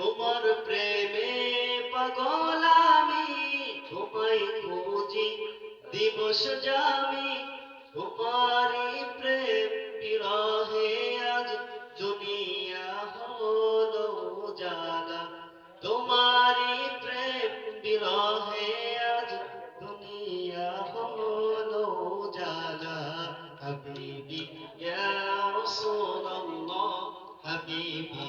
তোমার প্রেমে পাগল আমি, তোমায় খুঁজি দিবস যাবি তোমারই প্রেম বিরহে আজ দুনিয়া হলো জানা তোমারই প্রেম বিরহে আজ দুনিয়া হলো জানা হাবিবি ইয়া রাসূলুল্লাহ, হাবিবি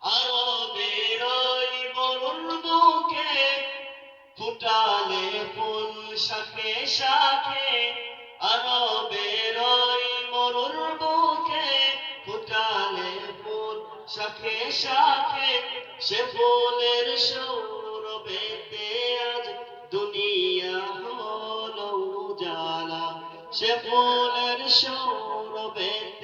আরবের ওই মরুর বুকে ফুটালে ফুল শাখে শাখে আরবের ওই মরুর বুকে ফুটালে ফুল শাখে শাখে সে ফুলের সৌরভেতে আজ দুনিয়া হলো জালা সে ফুলের সৌরভেতে